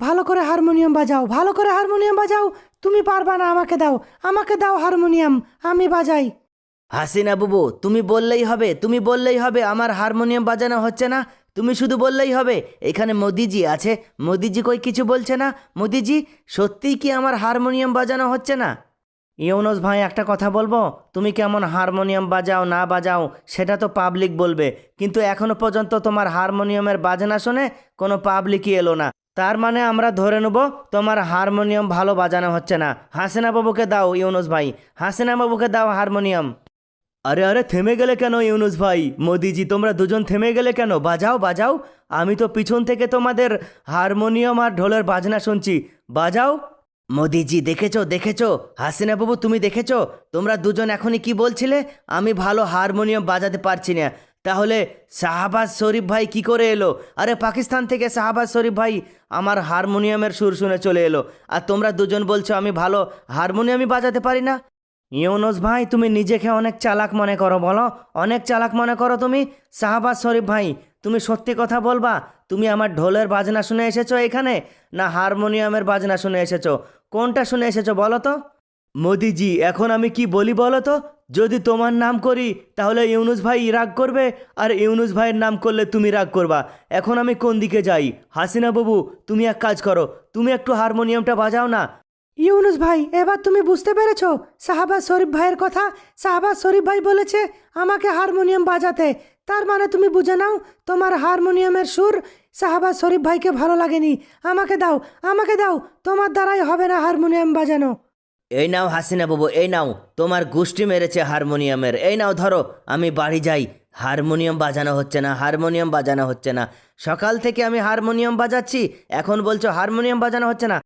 ভালো করে হারমোনিয়াম বাজাও, ভালো করে হারমোনিয়াম বাজাও। তুমি পারবা না, আমাকে দাও আমাকে দাও হারমোনিয়াম, আমি বাজাই। হাসিনা বুবু, তুমি বললেই হবে, তুমি বললেই হবে, আমার হারমোনিয়াম বাজানো হচ্ছে না। তুমি শুধু বললেই হবে, এখানে মোদিজি আছে, মোদিজি কই কিছু বলছে না? মোদিজি, সত্যিই কি আমার হারমোনিয়াম বাজানো হচ্ছে না? ইউনুস ভাই, একটা কথা বলব, তুমি কেমন হারমোনিয়াম বাজাও, না বাজাও, সেটা তো পাবলিক বলবে। কিন্তু এখনও পর্যন্ত তোমার হারমোনিয়ামের বাজনা শুনে কোনো পাবলিকই এলো না। তার মানে আমরা ধরে নেব তোমার হারমোনিয়াম ভালো বাজানো হচ্ছে না। হাসিনা বাবুকে দাও, ইউনুস ভাই। হাসিনা বাবুকে দাও হারমোনিয়াম। আরে আরে, থেমে গেলে কেন ইউনুস ভাই? মোদিজি, তোমরা দুজন থেমে গেলে কেন? বাজাও বাজাও। আমি তো পিছন থেকে তোমাদের হারমোনিয়াম আর ঢোলের বাজনা শুনছি। বাজাও। মোদিজি, দেখেছ দেখেছ? হাসিনা বাবু, তুমি দেখেছ? তোমরা দুজন এখনই কি বলছিলে? আমি ভালো হারমোনিয়াম বাজাতে পারছি না। তাহলে শাহবাজ শরীফ ভাই কি করে এলো? আরে পাকিস্তান থেকে শাহবাজ শরীফ ভাই আমার হারমোনিয়ামের সুর শুনে চলে এলো। আর তোমরা দুজন বলছো আমি ভালো হারমোনিয়ামই বাজাতে পারি না? ইউনুস ভাই, তুমি নিজেকে অনেক চালাক মনে করো, বলো। অনেক চালাক মনে করো তুমি। শাহবাজ শরীফ ভাই, তুমি সত্যি কথা বলবা? তুমি আমার ঢোলের বাজনা শুনে এসেছ এখানে? না হারমোনিয়ামের বাজনা শুনে এসেছ? কোনটা শুনে এসেছ বলো তো? মোদিজি, এখন আমি কি বলি বলো তো? যদি তোমার নাম করি, তাহলে ইউনুস ভাই রাগ করবে, আর ইউনুস ভাইয়ের নাম করলে তুমি রাগ করবা। এখন আমি কোন দিকে যাই? হাসিনা বাবু, তুমি এক কাজ করো, তুমি একটু হারমোনিয়ামটা বাজাও না। ইউনুস ভাই, এবার তুমি বুঝতে পেরেছ? সাহাবা শরীফ ভাইয়ের কথা? সাহাবাজ শরীফ ভাই বলেছে, আমাকে হারমোনিয়াম বাজাতে। তার মানে তুমি বুঝে নাও, তোমার হারমোনিয়ামের সুর সাহাবা শরীফ ভাইকে ভালো লাগেনি। আমাকে দাও আমাকে দাও, তোমার দ্বারাই হবে না হারমোনিয়াম বাজানো। এই নাও হাসিনা বাবু, এই নাও। তোমার গোষ্ঠী মেরেছে হারমোনিয়ামের। এই নাও, ধরো, আমি বাড়ি যাই। হারমোনিয়াম বাজানো হচ্ছে না, হারমোনিয়াম বাজানো হচ্ছে না। সকাল থেকে আমি হারমোনিয়াম বাজাচ্ছি, এখন বলছো হারমোনিয়াম বাজানো হচ্ছে না।